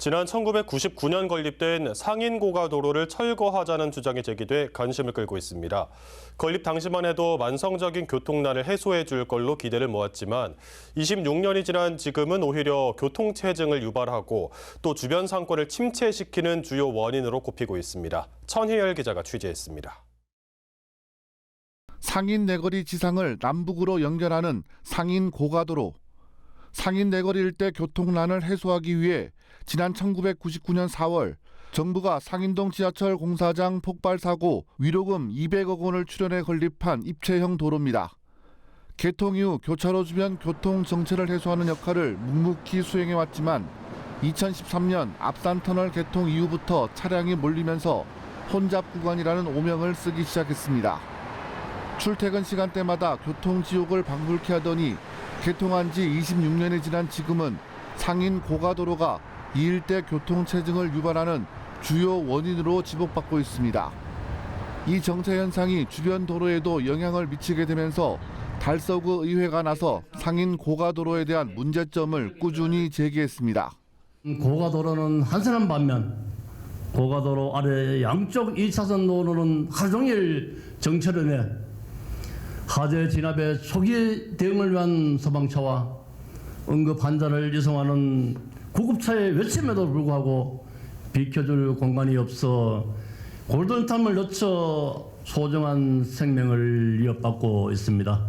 지난 1999년 건립된 상인고가도로를 철거하자는 주장이 제기돼 관심을 끌고 있습니다. 건립 당시만 해도 만성적인 교통난을 해소해 줄 걸로 기대를 모았지만 26년이 지난 지금은 오히려 교통체증을 유발하고 또 주변 상권을 침체시키는 주요 원인으로 꼽히고 있습니다. 천희열 기자가 취재했습니다. 상인 내거리 지상을 남북으로 연결하는 상인 고가도로. 상인 내거리 일대 교통난을 해소하기 위해 지난 1999년 4월 정부가 상인동 지하철 공사장 폭발 사고 위로금 200억 원을 출연해 건립한 입체형 도로입니다. 개통 이후 교차로 주변 교통 정체를 해소하는 역할을 묵묵히 수행해 왔지만 2013년 앞산 터널 개통 이후부터 차량이 몰리면서 혼잡 구간이라는 오명을 쓰기 시작했습니다. 출퇴근 시간대마다 교통 지옥을 방불케 하더니 개통한 지 26년이 지난 지금은 상인 고가도로가 이 일대 교통체증을 유발하는 주요 원인으로 지목받고 있습니다. 이 정체 현상이 주변 도로에도 영향을 미치게 되면서 달서구 의회가 나서 상인 고가도로에 대한 문제점을 꾸준히 제기했습니다. 고가도로는 한산한 반면 고가도로 아래 양쪽 2차선 도로는 하루 종일 정체를 해 하재 진압에 초기 대응을 위한 소방차와 응급 환자를 이송하는 구급차의 외침에도 불구하고 비켜줄 공간이 없어 골든타임을 놓쳐 소중한 생명을 위협받고 있습니다.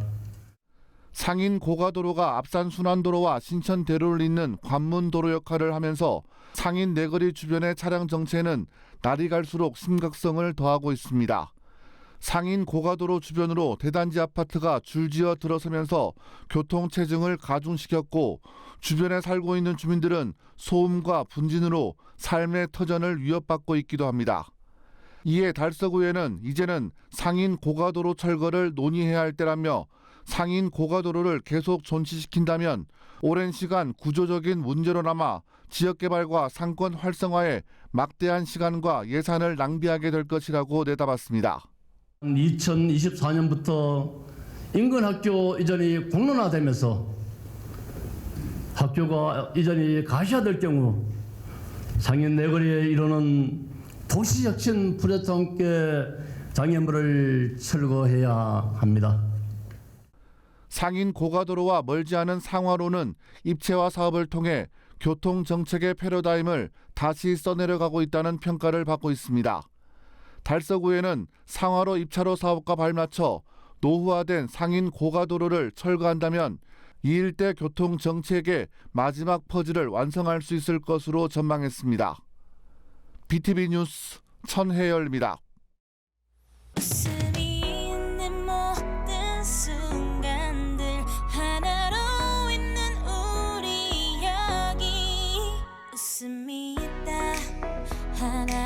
상인 고가도로가 앞산 순환도로와 신천대로를 잇는 관문도로 역할을 하면서 상인 내거리 주변의 차량 정체는 날이 갈수록 심각성을 더하고 있습니다. 상인 고가도로 주변으로 대단지 아파트가 줄지어 들어서면서 교통 체증을 가중시켰고 주변에 살고 있는 주민들은 소음과 분진으로 삶의 터전을 위협받고 있기도 합니다. 이에 달서구에는 이제는 상인 고가도로 철거를 논의해야 할 때라며 상인 고가도로를 계속 존치시킨다면 오랜 시간 구조적인 문제로 남아 지역 개발과 상권 활성화에 막대한 시간과 예산을 낭비하게 될 것이라고 내다봤습니다. 2024년부터 인근 학교 이전이 공론화되면서 학교가 이전이 가시화될 경우 상인 내거리에 이르는 도시혁신 프로젝트와 함께 장애물을 철거해야 합니다. 상인 고가도로와 멀지 않은 상화로는 입체화 사업을 통해 교통 정책의 패러다임을 다시 써내려가고 있다는 평가를 받고 있습니다. 달서구에는 상화로 입차로 사업과 발맞춰 노후화된 상인 고가도로를 철거한다면 이 일대 교통 정책의 마지막 퍼즐을 완성할 수 있을 것으로 전망했습니다. BTV 뉴스 천혜열입니다. 하나